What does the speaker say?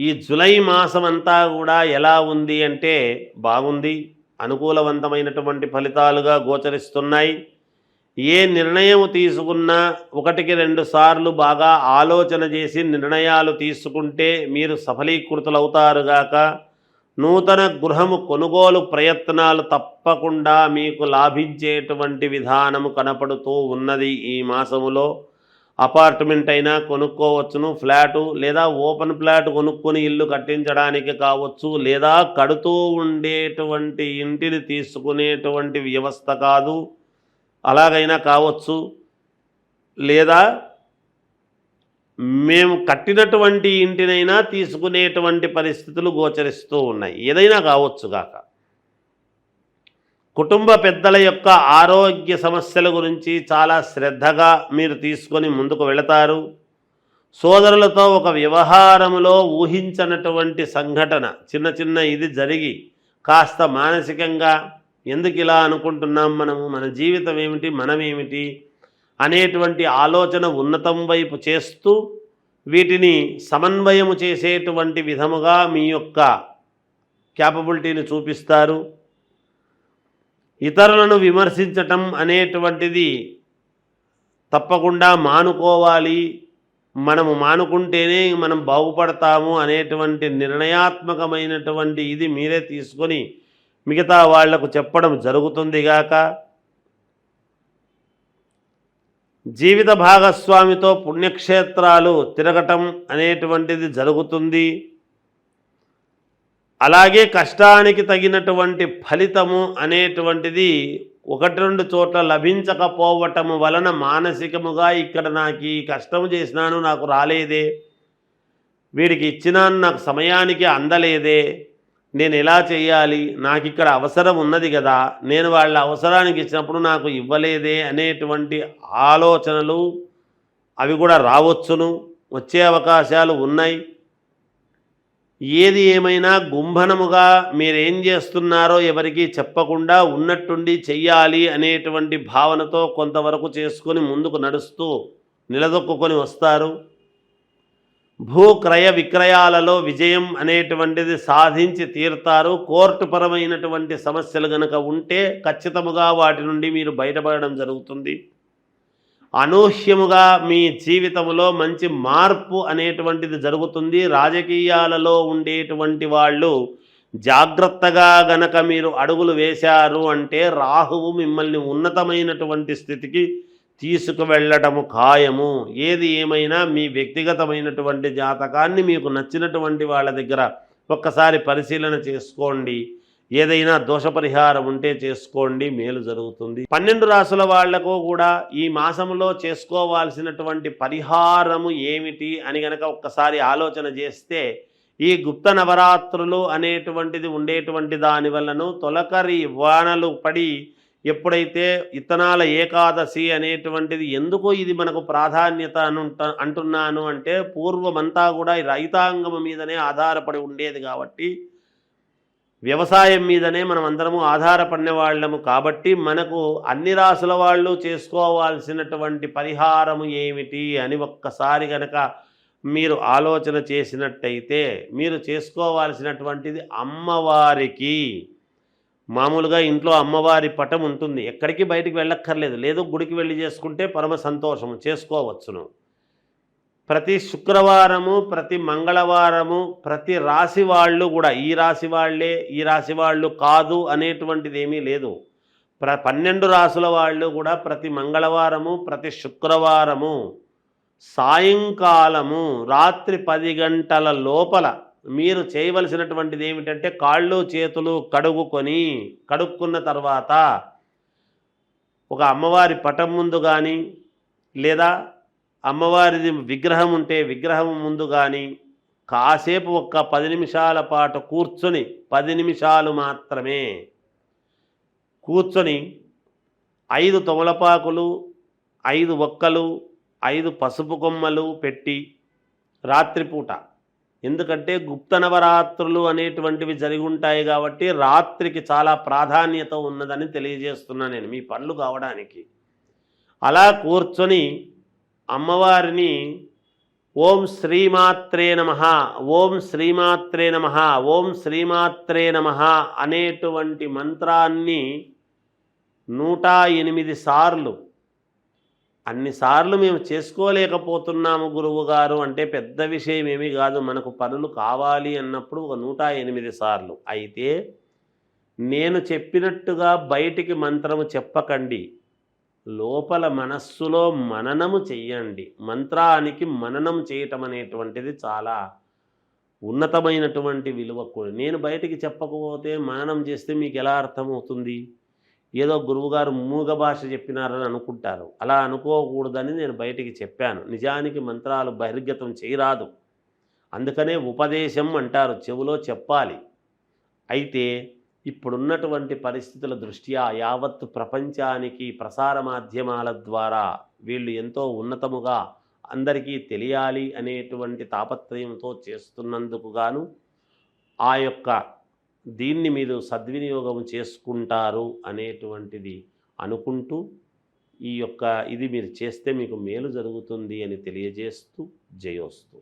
ఈ జులై మాసం అంతా కూడా ఎలా ఉంది అంటే బాగుంది అనుకూలవంతమైనటువంటి ఫలితాలుగా గోచరిస్తున్నాయి. ఏ నిర్ణయం తీసుకున్నా ఒకటికి రెండు సార్లు బాగా ఆలోచన చేసి నిర్ణయాలు తీసుకుంటే మీరు సఫలీకృతులవుతారుగాక నూతన గృహము కొనుగోలు ప్రయత్నాలు తప్పకుండా మీకు లాభించేటువంటి విధానము కనపడుతూ ఉన్నది ఈ మాసములో. అపార్ట్మెంట్ అయినా కొనుక్కోవచ్చును ఫ్లాటు లేదా ఓపెన్ ఫ్లాట్ కొనుక్కొని ఇల్లు కట్టించడానికి కావచ్చు లేదా కడుతూ ఉండేటువంటి ఇంటిని తీసుకునేటువంటి వ్యవస్థ కాదు. అలాగైనా కావచ్చు. లేదా మేము కట్టినటువంటి ఇంటినైనా తీసుకునేటువంటి పరిస్థితులు గోచరిస్తూ ఉన్నాయి. ఏదైనా కావచ్చు కాక. కుటుంబ పెద్దల యొక్క ఆరోగ్య సమస్యల గురించి చాలా శ్రద్ధగా మీరు తీసుకొని ముందుకు వెళతారు. సోదరులతో ఒక వ్యవహారంలో ఊహించనటువంటి సంఘటన చిన్న చిన్న ఇది జరిగి కాస్త మానసికంగా ఎందుకు ఇలా అనుకుంటున్నాం మనము? మన జీవితం ఏమిటి? మనమేమిటి అనేటువంటి ఆలోచన ఉన్నతం వైపు చేస్తూ వీటిని సమన్వయము చేసేటువంటి విధముగా మీ యొక్క క్యాపబిలిటీని చూపిస్తారు. ఇతరులను విమర్శించటం అనేటువంటిది తప్పకుండా మానుకోవాలి. మనము మానుకుంటేనే మనం బాగుపడతాము అనేటువంటి నిర్ణయాత్మకమైనటువంటి ఇది మీరే తీసుకొని మిగతా వాళ్ళకు చెప్పడం జరుగుతుందిగాక జీవిత భాగస్వామితో పుణ్యక్షేత్రాలు తిరగటం అనేటువంటిది జరుగుతుంది. అలాగే కష్టానికి తగినటువంటి ఫలితము అనేటువంటిది ఒకటి రెండు చోట్ల లభించకపోవటము వలన మానసికముగా ఇక్కడ నాకు ఈ కష్టం చేసినాను నాకు రాలేదే. వీడికి ఇచ్చినాను నాకు సమయానికి అందలేదే. నేను ఎలా చేయాలి? నాకు ఇక్కడ అవసరం ఉన్నది కదా. నేను వాళ్ళ అవసరానికి ఇచ్చినప్పుడు నాకు ఇవ్వలేదే అనేటువంటి ఆలోచనలు అవి కూడా రావచ్చును. వచ్చే అవకాశాలు ఉన్నాయి. ఏది ఏమైనా గుంభనముగా మీరేం చేస్తున్నారో ఎవరికీ చెప్పకుండా ఉన్నట్టుండి చెయ్యాలి అనేటువంటి భావనతో కొంతవరకు చేసుకొని ముందుకు నడుస్తూ నిలదొక్కుని వస్తారు. భూ క్రయ విక్రయాలలో విజయం అనేటువంటిది సాధించి తీరుతారు. కోర్టు పరమైనటువంటి సమస్యలు గనక ఉంటే ఖచ్చితముగా వాటి నుండి మీరు బయటపడడం జరుగుతుంది. అనూహ్యముగా మీ జీవితంలో మంచి మార్పు అనేటువంటిది జరుగుతుంది. రాజకీయాలలో ఉండేటువంటి వాళ్ళు జాగ్రత్తగా గనక మీరు అడుగులు వేశారు అంటే రాహువు మిమ్మల్ని ఉన్నతమైనటువంటి స్థితికి తీసుకువెళ్ళటము ఖాయము. ఏది ఏమైనా మీ వ్యక్తిగతమైనటువంటి జాతకాన్ని మీకు నచ్చినటువంటి వాళ్ళ దగ్గర ఒక్కసారి పరిశీలన చేసుకోండి. ఏదైనా దోష పరిహారం ఉంటే చేసుకోండి మేలు జరుగుతుంది. పన్నెండు రాసుల వాళ్ళకు కూడా ఈ మాసంలో చేసుకోవాల్సినటువంటి పరిహారము ఏమిటి అని గనక ఒక్కసారి ఆలోచన చేస్తే ఈ గుప్త నవరాత్రులు అనేటువంటిది ఉండేటువంటి దాని వలన తొలకరి వానలు పడి ఎప్పుడైతే ఇతనాల ఏకాదశి అనేటువంటిది ఎందుకు ఇది మనకు ప్రాధాన్యత అనుంట అంటున్నాను అంటే పూర్వమంతా కూడా రైతాంగం మీదనే ఆధారపడి ఉండేది కాబట్టి వ్యవసాయం మీదనే మనం అందరము ఆధారపడిన వాళ్ళము కాబట్టి మనకు అన్ని రాసుల వాళ్ళు చేసుకోవాల్సినటువంటి పరిహారము ఏమిటి అని ఒక్కసారి గనక మీరు ఆలోచన చేసినట్టయితే మీరు చేసుకోవాల్సినటువంటిది అమ్మవారికి. మామూలుగా ఇంట్లో అమ్మవారి పటం ఉంటుంది. ఎక్కడికి బయటికి వెళ్ళక్కర్లేదు. లేదో గుడికి వెళ్ళి చేసుకుంటే పరమ సంతోషము. చేసుకోవచ్చును. ప్రతి శుక్రవారము ప్రతి మంగళవారము ప్రతి రాశి వాళ్ళు కూడా ఈ రాశి వాళ్ళే ఈ రాశి వాళ్ళు కాదు అనేటువంటిది ఏమీ లేదు. ప్ర పన్నెండు రాసుల వాళ్ళు కూడా ప్రతి మంగళవారము ప్రతి శుక్రవారము సాయంకాలము రాత్రి పది గంటల లోపల మీరు చేయవలసినటువంటిది ఏమిటంటే కాళ్ళు చేతులు కడుగుకొని కడుక్కున్న తర్వాత ఒక అమ్మవారి పటం ముందు కానీ లేదా అమ్మవారిది విగ్రహం ఉంటే విగ్రహం ముందు కానీ కాసేపు ఒక్క పది నిమిషాల పాటు కూర్చొని పది నిమిషాలు మాత్రమే కూర్చొని ఐదు తొమలపాకులు ఐదు ఒక్కలు ఐదు పసుపు కొమ్మలు పెట్టి రాత్రిపూట ఎందుకంటే గుప్త నవరాత్రులు అనేటువంటివి జరిగి ఉంటాయి కాబట్టి రాత్రికి చాలా ప్రాధాన్యత ఉన్నదని తెలియజేస్తున్నా నేను మీ పనులు కావడానికి. అలా కూర్చొని అమ్మవారిని ఓం శ్రీమాత్రే నమ ఓం శ్రీమాత్రే నమ ఓం శ్రీమాత్రే నమ అనేటువంటి మంత్రాన్ని నూట ఎనిమిది సార్లు. అన్నిసార్లు మేము చేసుకోలేకపోతున్నాము గురువు గారు అంటే పెద్ద విషయం ఏమీ కాదు మనకు పనులు కావాలి అన్నప్పుడు ఒక నూట ఎనిమిది సార్లు. అయితే నేను చెప్పినట్టుగా బయటికి మంత్రము చెప్పకండి. లోపల మనస్సులో మననము చెయ్యండి. మంత్రానికి మననం చేయటం అనేటువంటిది చాలా ఉన్నతమైనటువంటి విలువ కూడా నేను బయటికి చెప్పకపోతే మననం చేస్తే మీకు ఎలా అర్థమవుతుంది? ఏదో గురువుగారు మూగ భాష చెప్పినారని అనుకుంటారు. అలా అనుకోకూడదని నేను బయటికి చెప్పాను. నిజానికి మంత్రాలు బహిర్గతం చేయరాదు. అందుకనే ఉపదేశం అంటారు. చెవులో చెప్పాలి. అయితే ఇప్పుడున్నటువంటి పరిస్థితుల దృష్ట్యా యావత్ ప్రపంచానికి ప్రసార మాధ్యమాల ద్వారా వీళ్ళు ఎంతో ఉన్నతముగా అందరికీ తెలియాలి అనేటువంటి తాపత్రయంతో చేస్తున్నందుకు గాను ఆ యొక్క దీన్ని మీరు సద్వినియోగం చేసుకుంటారు అనేటువంటిది అనుకుంటూ ఈ యొక్క ఇది మీరు చేస్తే మీకు మేలు జరుగుతుంది అని తెలియజేస్తూ జయోస్తూ.